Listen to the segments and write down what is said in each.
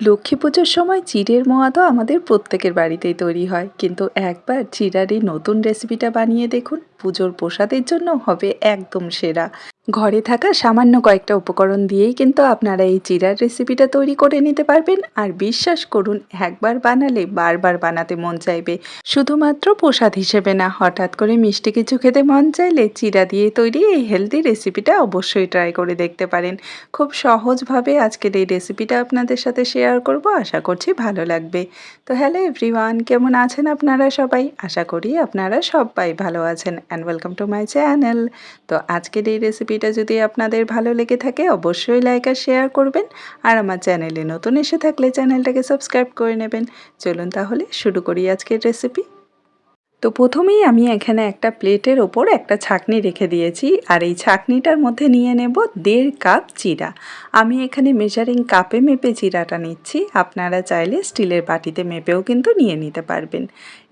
লক্ষ্মী পুজোর সময় চিড়ের মোয়া তো আমাদের প্রত্যেকের বাড়িতেই তৈরি হয়। কিন্তু একবার চিড়ার এই নতুন রেসিপিটা বানিয়ে দেখুন, পুজোর প্রসাদের জন্য হবে একদম সেরা। ঘরে থাকা সামান্য কয়েকটা উপকরণ দিয়েই কিন্তু আপনারা এই চিড়ার রেসিপিটা তৈরি করে নিতে পারবেন। আর বিশ্বাস করুন, একবার বানালে বারবার বানাতে মন চাইবে। শুধুমাত্র প্রসাদ হিসেবে না, হঠাৎ করে মিষ্টি কিছু খেতে মন চাইলে চিড়া দিয়ে তৈরি এই হেলদি রেসিপিটা অবশ্যই ট্রাই করে দেখতে পারেন। খুব সহজভাবে আজকের এই রেসিপিটা আপনাদের সাথে শেয়ার করব, আশা করছি ভালো লাগবে। তো হ্যালো এভরিওয়ান কেমন আছেন আপনারা সবাই? আশা করি আপনারা সবাই ভালো আছেন। And welcome to my channel তো আজকের এই রেসিপিটা যদি আপনাদের ভালো লেগে থাকে, অবশ্যই লাইক আর শেয়ার করবেন। আর আমার চ্যানেলে নতুন এসে থাকলে চ্যানেলটাকে সাবস্ক্রাইব করে নেবেন। চলুন তাহলে শুরু করি আজকের রেসিপি তো প্রথমেই আমি এখানে একটা প্লেটের ওপর একটা ছাকনি রেখে দিয়েছি, আর এই ছাকনিটার মধ্যে নিয়ে নেব দেড় কাপ চিরা। আমি এখানে মেজারিং কাপে মেপে চিরাটা নিচ্ছি, আপনারা চাইলে স্টিলের বাটিতে মেপেও কিন্তু নিয়ে নিতে পারবেন।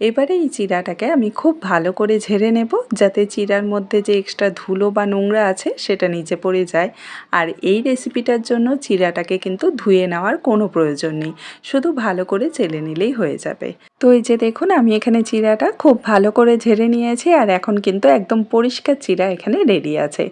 এবারে এই চিরাটাকে আমি খুব ভালো করে ঝেড়ে নেব, যাতে চিরার মধ্যে যে এক্সট্রা ধুলো বা নোংরা আছে সেটা নিচে পড়ে যায়। আর এই রেসিপিটার জন্য চিরাটাকে কিন্তু ধুয়ে নেওয়ার কোনো প্রয়োজন নেই, শুধু ভালো করে চেলে নিলেই হয়ে যাবে। তো এই যে দেখুন, আমি এখানে চিরাটা খুব ভালো করে ঝেড়ে নিয়েছি আর এখন কিন্তু একদম পরিষ্কার চিরা এখানে রেডি আছে।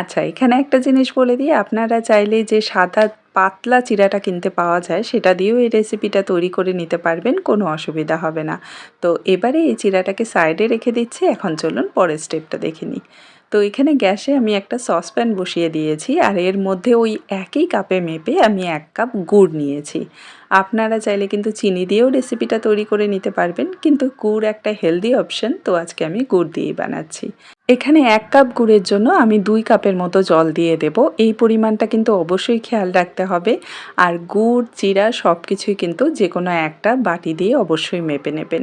আচ্ছা এখানে একটা জিনিস বলে দিই, আপনারা চাইলে যে সাদা পাতলা চিরাটা কিনতে পাওয়া যায়, সেটা দিয়েও এই রেসিপিটা তৈরি করে নিতে পারবেন, কোনো অসুবিধা হবে না। তো এবারে এই চিরাটাকে সাইডে রেখে দিচ্ছি, এখন চলুন পরের স্টেপটা দেখে নিই। তো এখানে গ্যাসে আমি একটা সসপ্যান বসিয়ে দিয়েছি আর এর মধ্যে ওই একই কাপে মেপে আমি এক কাপ গুড় নিয়েছি। আপনারা চাইলে কিন্তু চিনি দিয়েও রেসিপিটা তৈরি করে নিতে পারবেন, কিন্তু গুড় একটা হেলদি অপশন, তো আজকে আমি গুড় দিয়েই বানাচ্ছি। এখানে এক কাপ গুড়ের জন্য আমি দুই কাপের মতো জল দিয়ে দেব, এই পরিমাণটা কিন্তু অবশ্যই খেয়াল রাখতে হবে। আর গুড় চিরা সব কিছুই কিন্তু যে কোনো একটা বাটি দিয়ে অবশ্যই মেপে নেবেন।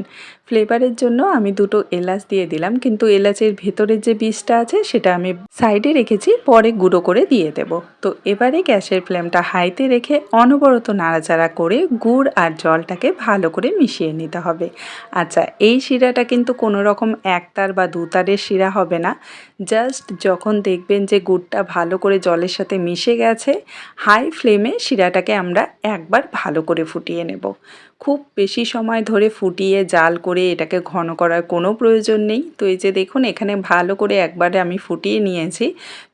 ফ্লেভারের জন্য আমি দুটো এলাচ দিয়ে দিলাম। কিন্তু এলাচের ভেতরের যে বীজটা আছে, সেটা আমি সাইডে রেখেছি, পরে গুঁড়ো করে দিয়ে দেব। তো এবারে গ্যাসের ফ্লেমটা হাইতে রেখে অনবরত নাড়াচাড়া করে গুড় আর জলটাকে ভালো করে মিশিয়ে নিতে হবে। আচ্ছা এই শিরাটা কিন্তু কোনো রকম একতার বা দুতারের শিরা হবে না। জাস্ট যখন দেখবেন যে গুড়টা ভালো করে জলের সাথে মিশে গেছে, হাই ফ্লেমে শিরাটাকে আমরা একবার ভালো করে ফুটিয়ে নেব। খুব বেশি সময় ধরে ফুটিয়ে জাল করে এটাকে ঘন করার কোনো প্রয়োজন নেই। তো এই যে দেখুন, এখানে ভালো করে একবারে আমি ফুটিয়ে নিয়েছি।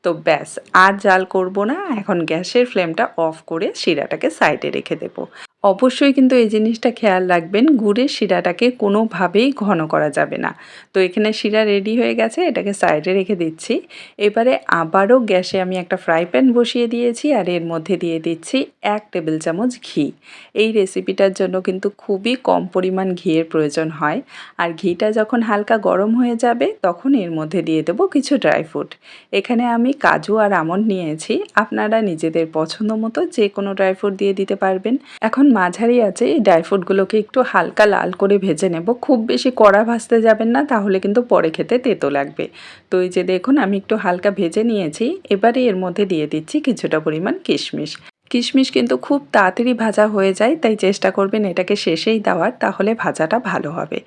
তো ব্যাস, আর জাল করব না। এখন গ্যাসের ফ্লেমটা অফ করে শিরাটাকে সাইডে রেখে দেবো। অবশ্যই কিন্তু এই জিনিসটা খেয়াল রাখবেন গুড়ের শিরাটাকে কোনোভাবেই ঘন করা যাবে না। তো এখানে শিরা রেডি হয়ে গেছে, এটাকে সাইডে রেখে দিচ্ছি। এবারে আবারও গ্যাসে আমি একটা ফ্রাই প্যান বসিয়ে দিয়েছি আর এর মধ্যে দিয়ে দিচ্ছি এক টেবিল চামচ ঘি। এই রেসিপিটার জন্য কিন্তু খুবই কম পরিমাণ ঘিয়ের প্রয়োজন হয়। আর ঘিটা যখন হালকা গরম হয়ে যাবে, তখন এর মধ্যে দিয়ে দেবো কিছু ড্রাই ফ্রুট এখানে আমি কাজু আর আমন্ড নিয়েছি। আপনারা নিজেদের পছন্দ মতো যে কোনো ড্রাই ফ্রুট দিয়ে দিতে পারবেন। এখন মাঝারি আছে, এই ড্রাই ফ্রুটগুলোকে একটু হালকা লাল করে ভেজে নেব। খুব বেশি কড়া ভাজতে যাবেন না, তাহলে কিন্তু পরে খেতে তেতো লাগবে। তো এই যে দেখুন, আমি একটু হালকা ভেজে নিয়েছি, এবারে এর মধ্যে দিয়ে দিচ্ছি কিছুটা পরিমাণ কিশমিশ। কিশমিশ কিন্তু খুব তাড়াতাড়ি ভাজা হয়ে যায়, তাই চেষ্টা করবেন এটাকে শেষেই দেওয়ার, তাহলে ভাজাটা ভালো হবে।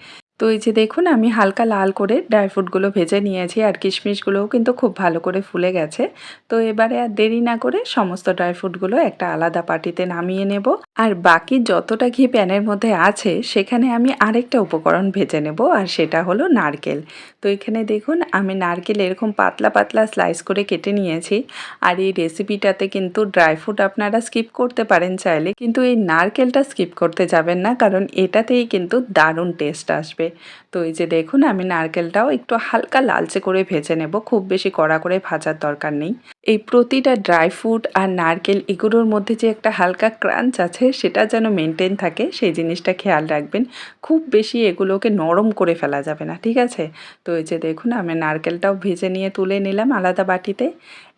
তো এই যে দেখুন, আমি হালকা লাল করে ড্রাই ফ্রুটগুলো ভেজে নিয়েছি আর কিশমিশগুলোও কিন্তু খুব ভালো করে ফুলে গেছে। তো এবারে আর দেরি না করে সমস্ত ড্রাই ফ্রুটগুলো একটা আলাদা পাটিতে নামিয়ে নেব। আর বাকি যতটা ঘি প্যানের মধ্যে আছে, সেখানে আমি আরেকটা উপকরণ ভেজে নেব আর সেটা হলো নারকেল। তো এখানে দেখুন, আমি নারকেল এরকম পাতলা পাতলা স্লাইস করে কেটে নিয়েছি। আর এই রেসিপিটাতে কিন্তু ড্রাই ফ্রুট আপনারা স্কিপ করতে পারেন চাইলে। কিন্তু এই নারকেলটা স্কিপ করতে যাবেন না, কারণ এটাতেই কিন্তু দারুণ টেস্ট আসবে। তো এই যে দেখুন, আমি নারকেলটাও একটু হালকা লালচে করে ভেজে নেব। খুব বেশি কড়া করে ভাজার দরকার নেই। এই প্রতিটা ড্রাই ফ্রুট আর নারকেল এগুলোর মধ্যে যে একটা হালকা ক্রাঞ্চ আছে, সেটা যেন মেনটেন থাকে, সেই জিনিসটা খেয়াল রাখবেন। খুব বেশি এগুলোকে নরম করে ফেলা যাবে না, ঠিক আছে? তো এই যে দেখুন, আমি নারকেলটাও ভেজে নিয়ে তুলে নিলাম আলাদা বাটিতে।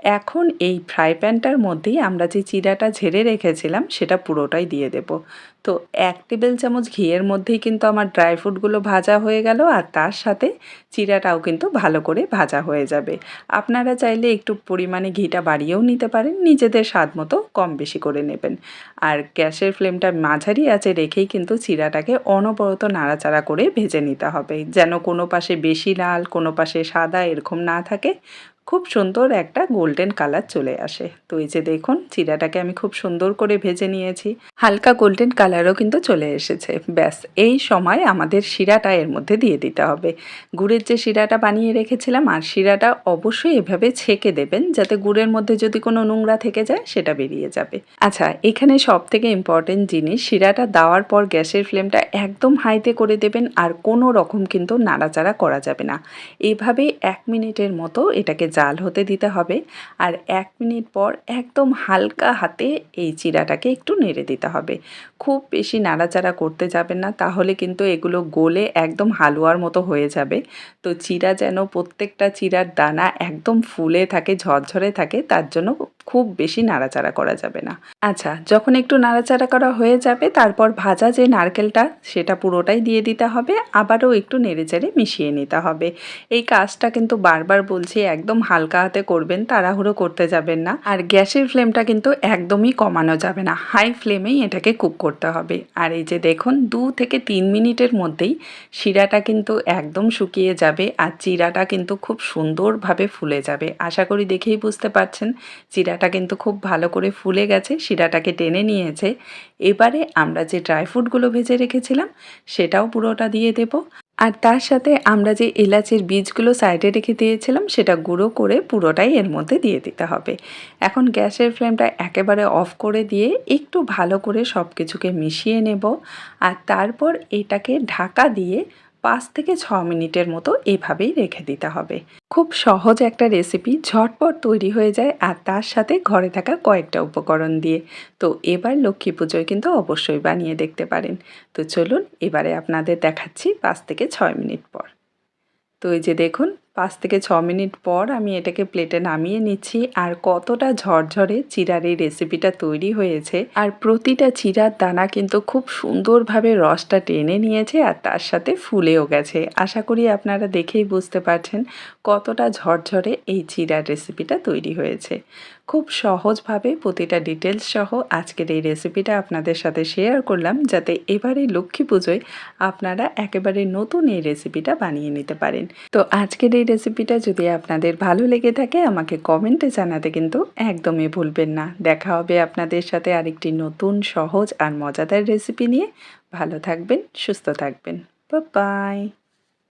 এখন এই ফ্রাই প্যানটার মধ্যেই আমরা যে চিরাটা ঝেড়ে রেখেছিলাম, সেটা পুরোটাই দিয়ে দেব। তো এক টেবিল চামচ ঘিয়ের মধ্যেই কিন্তু আমার ড্রাই ফ্রুটগুলো ভাজা হয়ে গেল, আর তার সাথে চিরাটাও কিন্তু ভালো করে ভাজা হয়ে যাবে। আপনারা চাইলে একটু পরিমাণে ঘিটা বাড়িয়েও নিতে পারেন, নিজেদের স্বাদ মতো কম বেশি করে নেবেন। আর গ্যাসের ফ্লেমটা মাঝারি আছে রেখেই কিন্তু চিরাটাকে অনবরত নাড়াচাড়া করে ভেজে নিতে হবে। যেন কোনো পাশে বেশি লাল, কোনো পাশে সাদা এরকম না থাকে। খুব সুন্দর একটা গোল্ডেন কালার চলে আসে। তো এই যে দেখুন, চিরাটাকে আমি খুব সুন্দর করে ভেজে নিয়েছি। হালকা গোল্ডেন কালারও কিন্তু চলে এসেছে। ব্যাস, এই সময় আমাদের শিরাটা এর মধ্যে দিয়ে দিতে হবে। গুড়ের যে শিরাটা বানিয়ে রেখেছিলাম, আর শিরাটা অবশ্যই এভাবে ছেঁকে দেবেন, যাতে গুড়ের মধ্যে যদি কোনো নোংরা থেকে যায়, সেটা বেরিয়ে যাবে। আচ্ছা এখানে সব থেকে ইম্পর্টেন্ট জিনিস, শিরাটা দেওয়ার পর গ্যাসের ফ্লেমটা একদম হাইতে করে দেবেন, আর কোনো রকম কিন্তু নাড়াচাড়া করা যাবে না। এইভাবেই এক মিনিটের মতো এটাকে জাল হতে দিতে হবে। আর এক মিনিট পর একদম হালকা হাতে এই চিরাটাকে একটু নেড়ে দিতে হবে। খুব বেশি নাড়াচাড়া করতে যাবেন না, তাহলে কিন্তু এগুলো গোলে একদম হালুয়ার মতো হয়ে যাবে। তো চিরা যেন প্রত্যেকটা চিরার দানা একদম ফুলে থাকে, ঝরঝরে থাকে, তার জন্য খুব বেশি নাড়াচাড়া করা যাবে না। আচ্ছা যখন একটু নাড়াচাড়া করা হয়ে যাবে, তারপর ভাজা যে নারকেলটা, সেটা পুরোটাই দিয়ে দিতে হবে। আবারও একটু নেড়েচেড়ে মিশিয়ে নিতে হবে। এই কাজটা কিন্তু বারবার বলছি, একদম হালকা হাতে করবেন, তাড়াহুড়ো করতে যাবেন না। আর গ্যাসের ফ্লেমটা কিন্তু একদমই কমানো যাবে না। হাই ফ্লেমেই এটাকে কুক করতে হবে। আর এই যে দেখুন, দু থেকে তিন মিনিটের মধ্যেই শিরাটা কিন্তু একদম শুকিয়ে যাবে আর চিরাটা কিন্তু খুব সুন্দরভাবে ফুলে যাবে। আশা করি দেখেই বুঝতে পারছেন, চিরাটা কিন্তু খুব ভালো করে ফুলে গেছে, শিরাটাকে টেনে নিয়েছে। এবারে আমরা যে ড্রাই ফ্রুটগুলো ভেজে রেখেছিলাম, সেটাও পুরোটা দিয়ে দেব। আর তার সাথে আমরা যে এলাচের বীজগুলো সাইডে রেখে দিয়েছিলাম, সেটা গুঁড়ো করে পুরোটাই এর মধ্যে দিয়ে দিতে হবে। এখন গ্যাসের ফ্লেমটা একেবারে অফ করে দিয়ে একটু ভালো করে সব কিছুকে মিশিয়ে নেব। আর তারপর এটাকে ঢাকা দিয়ে পাঁচ থেকে ছ মিনিটের মতো এভাবেই রেখে দিতে হবে। খুব সহজ একটা রেসিপি ঝটপট তৈরি হয়ে যায় আর তার সাথে ঘরে থাকা কয়েকটা উপকরণ দিয়ে। তো এবার লক্ষ্মী পুজোয় কিন্তু অবশ্যই বানিয়ে দেখতে পারেন। তো চলুন এবারে আপনাদের দেখাচ্ছি পাঁচ থেকে ছয় মিনিট পর। তো এই যে দেখুন পাঁচ থেকে ছ মিনিট পর আমি এটাকে প্লেটে নামিয়ে নিচ্ছি। আর কতটা ঝরঝরে চিরার এই রেসিপিটা তৈরি হয়েছে। আর প্রতিটা চিরার দানা কিন্তু খুব সুন্দরভাবে রসটা টেনে নিয়েছে আর তার সাথে ফুলেও গেছে। আশা করি আপনারা দেখেই বুঝতে পারছেন কতটা ঝরঝরে এই চিরার রেসিপিটা তৈরি হয়েছে। খুব সহজভাবে প্রতিটা ডিটেলস সহ আজকের এই রেসিপিটা আপনাদের সাথে শেয়ার করলাম যাতে এবারে লক্ষ্মী পুজোয় আপনারা একেবারে নতুন এই রেসিপিটা বানিয়ে নিতে পারেন। তো আজকের এই রেসিপিটা যদি আপনাদের ভালো লেগে থাকে, আমাকে কমেন্টে জানাতে কিন্তু একদমই ভুলবেন না। দেখা হবে আপনাদের সাথে আরেকটি নতুন, সহজ আর মজাদার রেসিপি নিয়ে। ভালো থাকবেন, সুস্থ থাকবেন। বাই